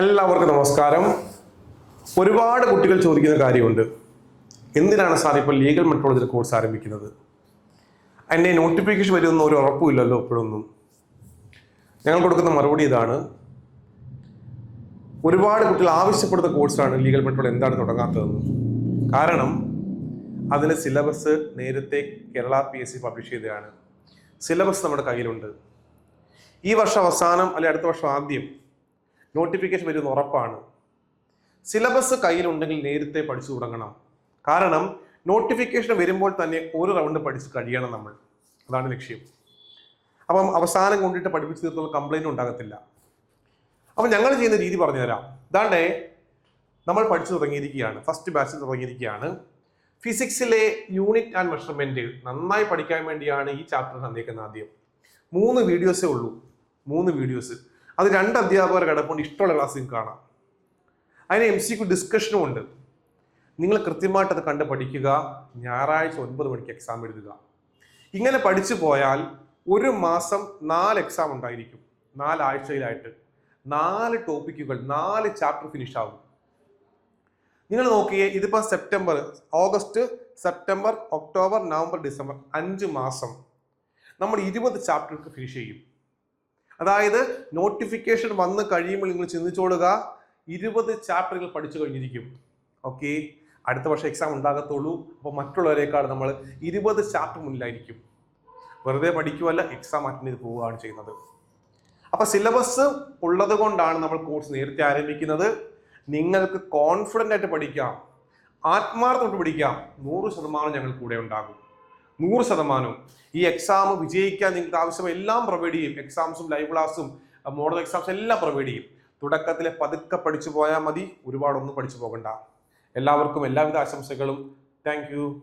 എല്ലാവർക്കും നമസ്കാരം. ഒരുപാട് കുട്ടികൾ ചോദിക്കുന്ന കാര്യമുണ്ട്. എന്തിനാണ് സാർ ഇപ്പോൾ ലീഗൽ മെട്രോളജി കോഴ്സ് ആരംഭിക്കുന്നത്? അതിന്റെ നോട്ടിഫിക്കേഷൻ വരുമെന്ന് ഒരു ഉറപ്പുമില്ലല്ലോ ഇപ്പോഴൊന്നും. ഞങ്ങൾ കൊടുക്കുന്ന മറുപടി ഇതാണ്. ഒരുപാട് കുട്ടികൾ ആവശ്യപ്പെടുന്ന കോഴ്സാണ് ലീഗൽ മെട്രോൾ എന്താണ് തുടങ്ങാത്തതെന്ന്. കാരണം അതിന്റെ സിലബസ് നേരത്തെ Kerala P S C publish ചെയ്തതാണ്. സിലബസ് നമ്മുടെ കയ്യിലുണ്ട്. ഈ വർഷം അവസാനം അല്ലെങ്കിൽ അടുത്ത വർഷം ആദ്യം നോട്ടിഫിക്കേഷൻ വരുന്ന ഉറപ്പാണ്. സിലബസ് കയ്യിലുണ്ടെങ്കിൽ നേരത്തെ പഠിച്ചു തുടങ്ങണം. കാരണം നോട്ടിഫിക്കേഷൻ വരുമ്പോൾ തന്നെ ഒരു റൗണ്ട് പഠിച്ച് കഴിയണം നമ്മൾ. അതാണ് ലക്ഷ്യം. അപ്പം അവസാനം കൊണ്ടിട്ട് പഠിപ്പിച്ച് തീർത്തുള്ള കംപ്ലൈന്റ് ഉണ്ടാകത്തില്ല. അപ്പം ഞങ്ങൾ ചെയ്യുന്ന രീതി പറഞ്ഞുതരാം. ഇതാണ്ടേ നമ്മൾ പഠിച്ചു തുടങ്ങിയിരിക്കുകയാണ്. ഫസ്റ്റ് ബാച്ച് തുടങ്ങിയിരിക്കുകയാണ്. ഫിസിക്സിലെ യൂണിറ്റ് ആൻഡ് മെഷർമെന്റ് നന്നായി പഠിക്കാൻ വേണ്ടിയാണ് ഈ ചാപ്റ്റർ തന്നേക്കുന്നത് ആദ്യം. മൂന്ന് വീഡിയോസേ ഉള്ളൂ. മൂന്ന് വീഡിയോസ് അത് രണ്ട് അധ്യാപകർ കിടപ്പുണ്ട്. ഇഷ്ടമുള്ള ക്ലാസ്സിൽ കാണാം. അതിന് എം സി ക്യു ഡിസ്കഷനും ഉണ്ട്. നിങ്ങൾ കൃത്യമായിട്ട് അത് കണ്ട് പഠിക്കുക. ഞായറാഴ്ച ഒൻപത് മണിക്ക് എക്സാം എഴുതുക. ഇങ്ങനെ പഠിച്ചു പോയാൽ ഒരു മാസം നാല് എക്സാം ഉണ്ടായിരിക്കും. നാലാഴ്ചയിലായിട്ട് നാല് ടോപ്പിക്കുകൾ നാല് ചാപ്റ്റർ ഫിനിഷ് ആകും നിങ്ങൾ നോക്കിയേ ഇതിപ്പോ September August September October November December അഞ്ച് മാസം നമ്മൾ ഇരുപത് ചാപ്റ്റർക്ക് ഫിനിഷ് ചെയ്യും. അതായത് നോട്ടിഫിക്കേഷൻ വന്ന് കഴിയുമ്പോൾ നിങ്ങൾ ചിന്തിച്ചോളുക ഇരുപത് ചാപ്റ്ററുകൾ പഠിച്ചു കഴിഞ്ഞിരിക്കും. ഓക്കെ അടുത്ത വർഷം എക്സാം ഉണ്ടാകത്തുള്ളൂ. അപ്പോൾ മറ്റുള്ളവരെക്കാൾ നമ്മൾ ഇരുപത് ചാപ്റ്റർ മുന്നിലായിരിക്കും. വെറുതെ പഠിക്കുമല്ല എക്സാം അറ്റൻഡ് ചെയ്ത് പോവുകയാണ് ചെയ്യുന്നത്. അപ്പോൾ സിലബസ് ഉള്ളത് കൊണ്ടാണ് നമ്മൾ കോഴ്സ് നേരത്തെ ആരംഭിക്കുന്നത്. നിങ്ങൾക്ക് കോൺഫിഡന്റ് ആയിട്ട് പഠിക്കാം. ആത്മാർത്ഥമായിട്ട് പഠിക്കാം. നൂറ് ശതമാനം ഞങ്ങൾ കൂടെ ഉണ്ടാകും. നൂറ് ശതമാനവും. ഈ എക്സാം വിജയിക്കാൻ നിങ്ങൾക്ക് ആവശ്യമായ എല്ലാം പ്രൊവൈഡ് ചെയ്യും എക്സാംസും ലൈവ് ക്ലാസ്സും മോഡൽ എക്സാംസും എല്ലാം പ്രൊവൈഡ് ചെയ്യും. തുടക്കത്തിലെ പതുക്കെ പഠിച്ചു പോയാൽ മതി. ഒരുപാടൊന്നും പഠിച്ചു പോകണ്ട. എല്ലാവർക്കും എല്ലാവിധ ആശംസകളും. താങ്ക്